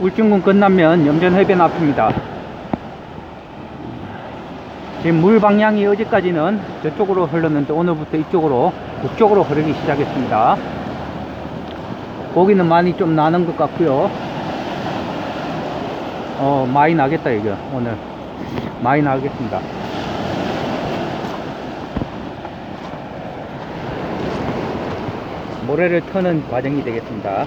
울진군 끝나면 염전 해변 앞입니다. 지금 물 방향이 어제까지는 저쪽으로 흘렀는데 오늘부터 이쪽으로 북쪽으로 흐르기 시작했습니다. 고기는 많이 좀 나는 것 같고요. 어 많이 나겠다 이거 오늘 많이 나겠습니다. 모래를 터는 과정이 되겠습니다.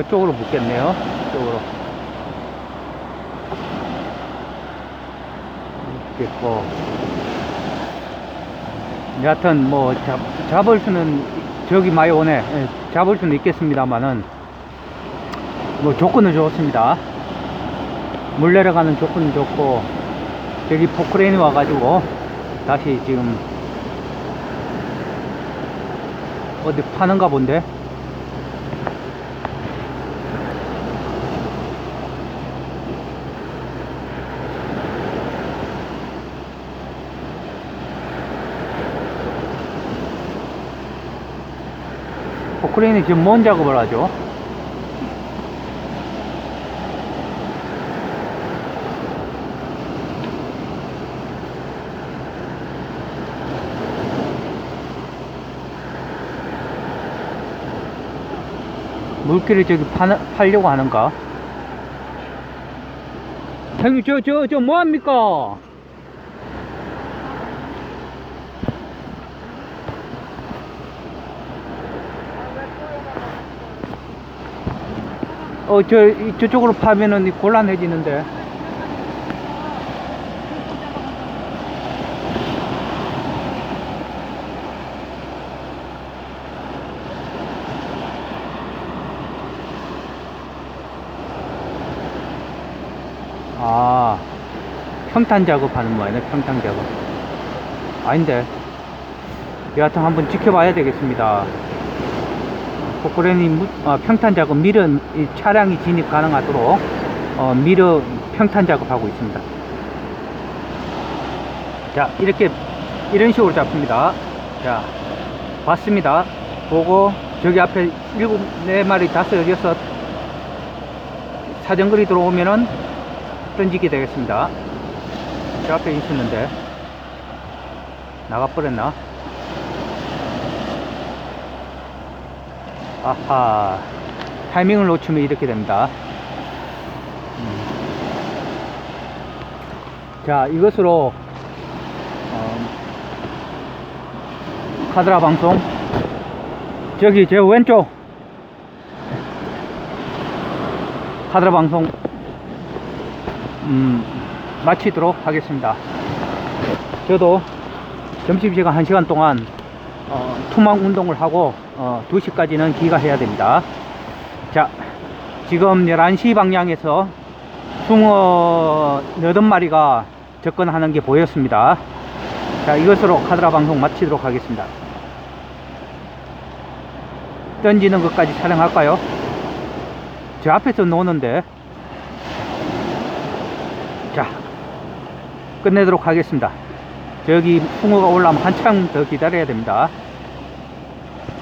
이쪽으로 묶겠네요. 이쪽으로. 묶겠고. 여하튼 뭐 잡, 잡을 수는 저기 많이 오네. 예, 잡을 수는 있겠습니다만은 뭐 조건은 좋습니다. 물 내려가는 조건은 좋고 저기 포크레인이 와가지고 다시 지금 어디 파는가 본데. 포크레인이 지금 뭔 작업을 하죠? 물기를 저기 파는, 팔려고 하는가? 형님, 저, 저, 저, 뭐합니까? 어, 저, 이- 저쪽으로 파면은 곤란해지는데. 아, 평탄 작업하는 모양이네, 평탄 작업. 아닌데. 여하튼 한번 지켜봐야 되겠습니다. 포크레인이 무- 어, 평탄 작업, 이 차량이 진입 가능하도록 어, 밀어 평탄 작업하고 있습니다. 자, 이렇게 이런 식으로 잡습니다. 자, 봤습니다. 보고 저기 앞에 일곱 네 마리 다섯 여섯 사정거리 들어오면은 던지게 되겠습니다. 저 앞에 있었는데 나가버렸나? 아하 타이밍을 놓치면 이렇게 됩니다. 음. 자 이것으로 어, 카드라 방송. 저기 제 왼쪽. 카드라 방송. 음, 마치도록 하겠습니다. 저도 점심시간 1시간 동안 어, 투망 운동을 하고 어, 2시까지는 귀가해야 됩니다. 자, 지금 11시 방향에서 숭어 8마리가 접근하는 게 보였습니다. 자, 이것으로 카드라 방송 마치도록 하겠습니다. 던지는 것까지 촬영할까요? 저 앞에서 노는데. 자, 끝내도록 하겠습니다. 저기 숭어가 올라오면 한참 더 기다려야 됩니다.